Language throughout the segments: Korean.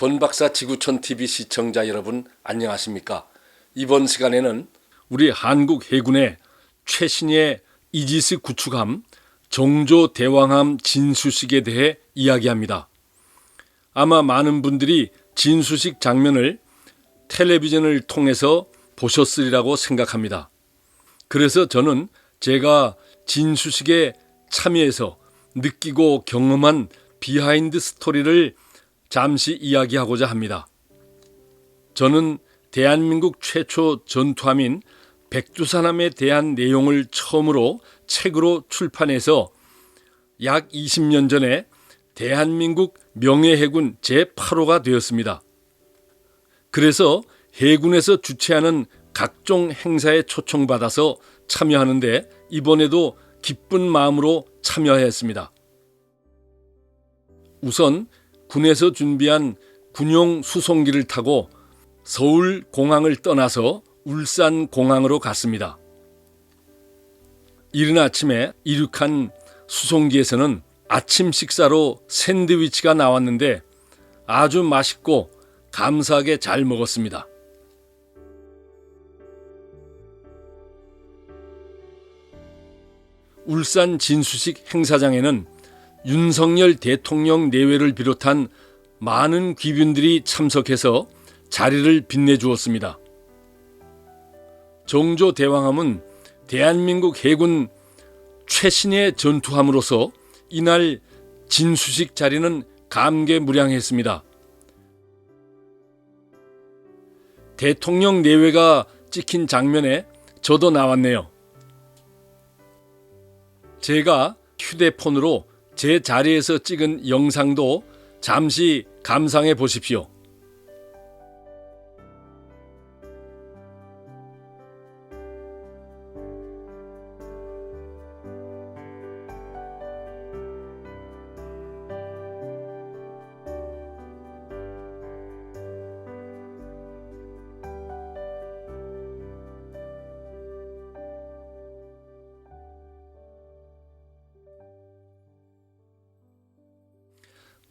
본박사 지구촌 TV 시청자 여러분 안녕하십니까? 이번 시간에는 우리 한국 해군의 최신의 이지스 구축함 정조 대왕함 진수식에 대해 이야기합니다. 아마 많은 분들이 진수식 장면을 텔레비전을 통해서 보셨으리라고 생각합니다. 그래서 저는 제가 진수식에 참여해서 느끼고 경험한 비하인드 스토리를 잠시 이야기하고자 합니다. 저는 대한민국 최초 전투함인 백두산함에 대한 내용을 처음으로 책으로 출판해서 약 20년 전에 대한민국 명예해군 제8호가 되었습니다. 그래서 해군에서 주최하는 각종 행사에 초청받아서 참여하는데 이번에도 기쁜 마음으로 참여했습니다. 우선 군에서 준비한 군용 수송기를 타고 서울 공항을 떠나서 울산 공항으로 갔습니다. 이른 아침에 이륙한 수송기에서는 아침 식사로 샌드위치가 나왔는데 아주 맛있고 감사하게 잘 먹었습니다. 울산 진수식 행사장에는 윤석열 대통령 내외를 비롯한 많은 귀빈들이 참석해서 자리를 빛내주었습니다. 정조 대왕함은 대한민국 해군 최신의 전투함으로서 이날 진수식 자리는 감개무량했습니다. 대통령 내외가 찍힌 장면에 저도 나왔네요. 제가 휴대폰으로 제 자리에서 찍은 영상도 잠시 감상해 보십시오.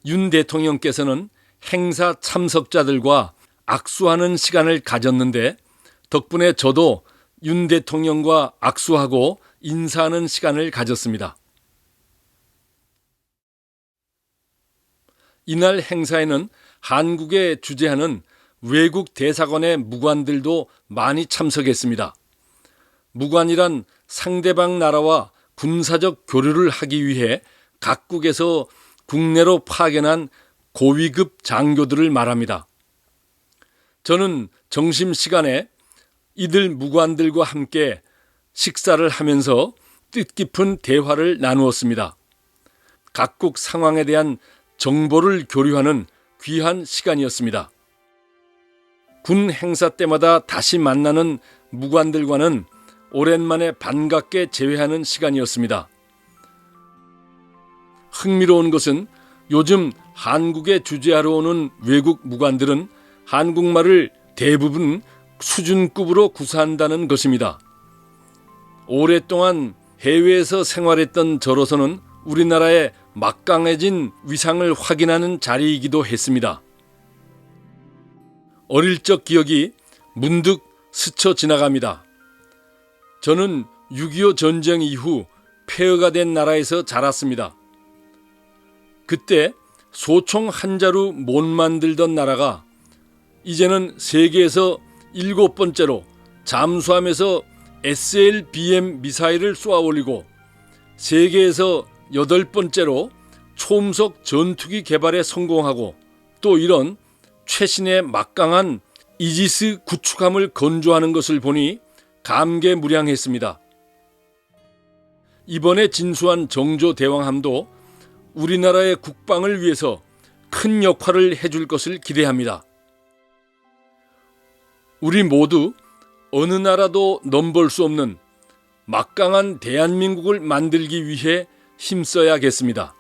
윤 대통령께서는 행사 참석자들과 악수하는 시간을 가졌는데 덕분에 저도 윤 대통령과 악수하고 인사하는 시간을 가졌습니다. 이날 행사에는 한국에 주재하는 외국 대사관의 무관들도 많이 참석했습니다. 무관이란 상대방 나라와 군사적 교류를 하기 위해 각국에서 국내로 파견한 고위급 장교들을 말합니다. 저는 점심 시간에 이들 무관들과 함께 식사를 하면서 뜻깊은 대화를 나누었습니다. 각국 상황에 대한 정보를 교류하는 귀한 시간이었습니다. 군 행사 때마다 다시 만나는 무관들과는 오랜만에 반갑게 재회하는 시간이었습니다. 흥미로운 것은 요즘 한국에 주재하러 오는 외국 무관들은 한국말을 대부분 수준급으로 구사한다는 것입니다. 오랫동안 해외에서 생활했던 저로서는 우리나라의 막강해진 위상을 확인하는 자리이기도 했습니다. 어릴 적 기억이 문득 스쳐 지나갑니다. 저는 6.25 전쟁 이후 폐허가 된 나라에서 자랐습니다. 그때 소총 한 자루 못 만들던 나라가 이제는 세계에서 일곱 번째로 잠수함에서 SLBM 미사일을 쏘아 올리고 세계에서 여덟 번째로 초음속 전투기 개발에 성공하고 또 이런 최신의 막강한 이지스 구축함을 건조하는 것을 보니 감개무량했습니다. 이번에 진수한 정조 대왕함도 우리나라의 국방을 위해서 큰 역할을 해줄 것을 기대합니다. 우리 모두 어느 나라도 넘볼 수 없는 막강한 대한민국을 만들기 위해 힘써야겠습니다.